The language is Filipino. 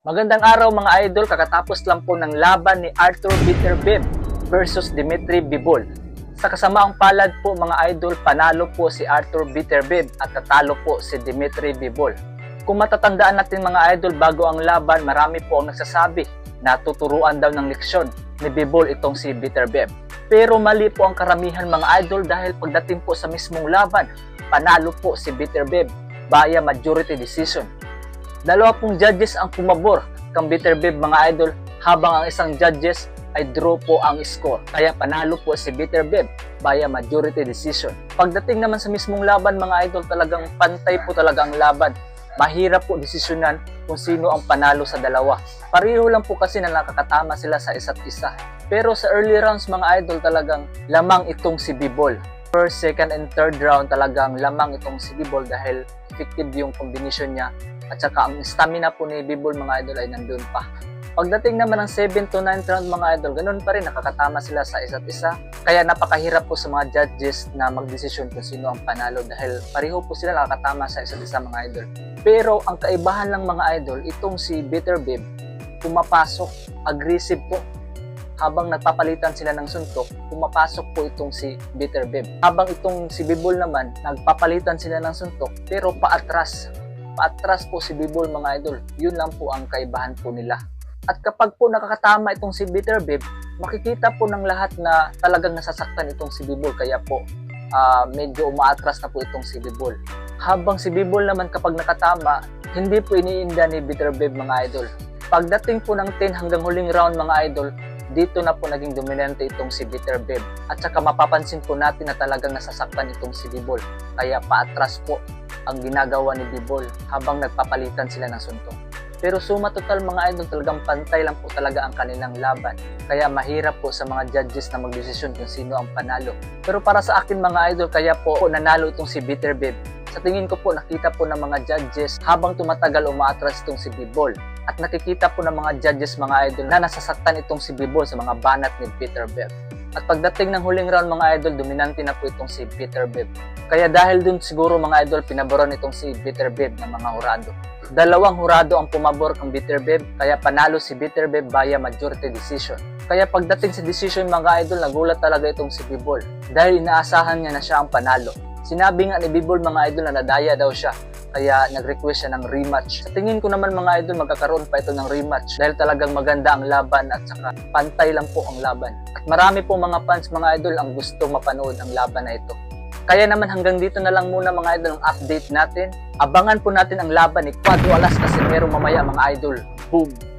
Magandang araw mga idol, kakatapos lang po ng laban ni Arthur Bitterbib versus Dimitri Bibol. Sa kasamaang palad po mga idol, panalo po si Arthur Bitterbib at tatalo po si Dimitri Bibol. Kung matatandaan natin mga idol bago ang laban, marami po ang nagsasabi na tuturuan daw ng leksyon ni Bibol itong si Bitterbib. Pero mali po ang karamihan mga idol dahil pagdating po sa mismong laban, panalo po si Bitterbib via majority decision. Dalawa pong judges ang pumabor kang Bitterbib mga idol habang ang isang judges ay draw po ang score. Kaya panalo po si Bitterbib via majority decision. Pagdating naman sa mismong laban mga idol talagang pantay po talaga ang laban. Mahirap po desisyonan kung sino ang panalo sa dalawa. Pareho lang po kasi na nakakatama sila sa isa't isa. Pero sa early rounds mga idol talagang lamang itong si Bibol. First, second, and third round talagang lamang itong si Bibol dahil effective yung combination niya at saka ang stamina po ni Bibol mga idol ay nandun pa. Pagdating naman ng 7 to 9 round mga idol, ganun pa rin nakakatama sila sa isa't isa. Kaya napakahirap po sa mga judges na magdesisyon kung sino ang panalo dahil pareho po sila nakakatama sa isa't isa mga idol. Pero ang kaibahan lang mga idol, itong si Bitterbib, pumapasok, aggressive po. Habang nagpapalitan sila ng suntok, pumapasok po itong si Bitterbib. Habang itong si Bibol naman, nagpapalitan sila ng suntok pero paatras paatras po si Bibol mga idol. Yun lang po ang kaibahan po nila. At kapag po nakakatama itong si Bitterbib, makikita po ng lahat na talagang nasasaktan itong si Bibol. Kaya po ah, medyo umaatras na po itong si Bibol. Habang si Bibol naman kapag nakatama, hindi po iniinda ni Bitterbib mga idol. Pagdating po ng 10 hanggang huling round mga idol, dito na po naging dominante itong si Bitterbib. At saka mapapansin po natin na talagang nasasaktan itong si Bibol. Kaya paatras po ang ginagawa ni Bibol habang nagpapalitan sila ng suntong. Pero suma total mga idol talagang pantay lang po talaga ang kanilang laban. Kaya mahirap po sa mga judges na magdesisyon kung sino ang panalo. Pero para sa akin mga idol kaya po nanalo itong si Bitterbib. Sa tingin ko po nakita po ng mga judges habang tumatagal umaatras itong si Bibol. At nakikita po ng mga judges mga idol na nasasaktan itong si Bibol sa mga banat ni Bitterbib. At pagdating ng huling round mga idol, dominante na po itong si Bitterbib. Kaya dahil dun siguro mga idol, pinaboran itong si Bitterbib ng mga hurado. Dalawang hurado ang pumabor kang Bitterbib, kaya panalo si Bitterbib via majority decision. Kaya pagdating sa decision mga idol, nagulat talaga itong si Bibol dahil inaasahan niya na siya ang panalo. Sinabi nga ni Bibol mga idol na nadaya daw siya, kaya nag-request siya ng rematch. Sa tingin ko naman mga idol, magkakaroon pa ito ng rematch dahil talagang maganda ang laban at saka pantay lang po ang laban. At marami po mga fans mga idol ang gusto mapanood ang laban na ito. Kaya naman hanggang dito na lang muna mga idol ang update natin. Abangan po natin ang laban ni Quadro Alas kasi meron mamaya mga idol. Boom!